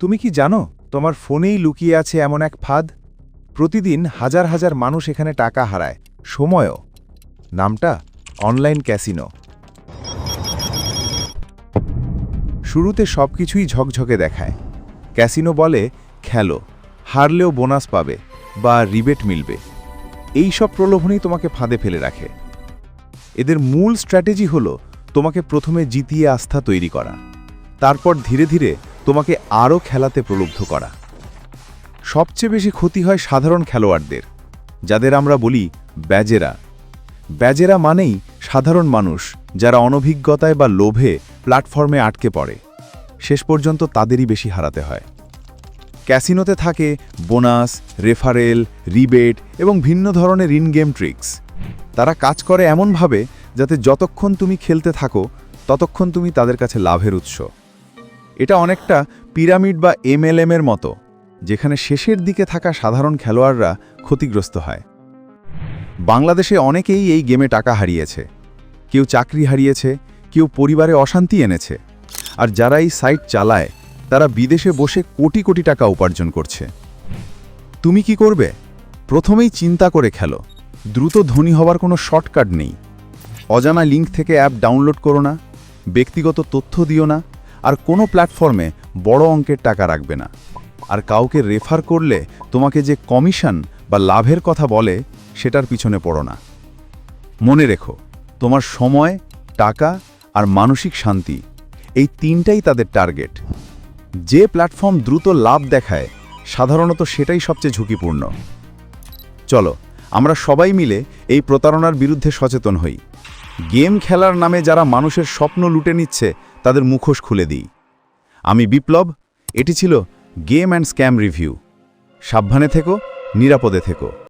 তুমি কি জানো, তোমার ফোনেই লুকিয়ে আছে এমন এক ফাঁদ? প্রতিদিন হাজার হাজার মানুষ এখানে টাকা হারায়। সময়ও। নামটা, অনলাইন ক্যাসিনো। শুরুতে সবকিছুই ঝকঝকে দেখায়। ক্যাসিনো বলে, খেলো। হারলেও বোনাস পাবে বা রিবেট মিলবে। এই সব প্রলোভনই তোমাকে ফাঁদে ফেলে রাখে। এদের মূল স্ট্র্যাটেজি হলো, তোমাকে প্রথমে জিতিয়ে আস্থা তৈরি করা। তারপর ধীরে ধীরে তোমাকে আরও খেলাতে প্রলুব্ধ করা। সবচেয়ে বেশি ক্ষতি হয় সাধারণ খেলোয়াড়দের, যাদের আমরা বলি ব্যাজেরা। ব্যাজেরা মানেই সাধারণ মানুষ যারা অনভিজ্ঞতায় বা লোভে প্ল্যাটফর্মে আটকে পড়ে। শেষ পর্যন্ত তাদেরই বেশি হারাতে হয়। ক্যাসিনোতে থাকে বোনাস, রেফারেল, রিবেট এবং ভিন্ন ধরনের ইন গেম ট্রিক্স। তারা কাজ করে এমনভাবে যাতে যতক্ষণ তুমি খেলতে থাকো, ততক্ষণ তুমি তাদের কাছে লাভের উৎস। এটা অনেকটা পিরামিড বা এমএলএম এর মতো, যেখানে শেষের দিকে থাকা সাধারণ খেলোয়াড়রা ক্ষতিগ্রস্ত হয়। বাংলাদেশে অনেকেই এই গেমে টাকা হারিয়েছে। কেউ চাকরি হারিয়েছে, কেউ পরিবারে অশান্তি এনেছে। আর যারা এই সাইট চালায়, তারা বিদেশে বসে কোটি কোটি টাকা উপার্জন করছে। তুমি কি করবে? প্রথমেই চিন্তা করে খেলো। দ্রুত ধনী হওয়ার কোনো শর্টকাট নেই। অজানা লিঙ্ক থেকে অ্যাপ ডাউনলোড করো না। ব্যক্তিগত তথ্য দিও না। আর কোনো প্ল্যাটফর্মে বড় অঙ্কের টাকা রাখবে না। আর কাউকে রেফার করলে তোমাকে যে কমিশন বা লাভের কথা বলে, সেটার পিছনে পড়ো না। মনে রেখো, তোমার সময়, টাকা আর মানসিক শান্তি এই তিনটাই তাদের টার্গেট যে প্ল্যাটফর্ম দ্রুত লাভ দেখায়, সাধারণত সেটাই সবচেয়ে ঝুঁকিপূর্ণ। চলো, আমরা সবাই মিলে এই প্রতারণার বিরুদ্ধে সচেতন হই। গেম খেলার নামে যারা মানুষের স্বপ্ন লুটে নিচ্ছে তাদের মুখোশ খুলে দিই। আমি বিপ্লব, এটি ছিল গেম অ্যান্ড স্ক্যাম রিভিউ। সাবধানে থেকো, নিরাপদে থেকো।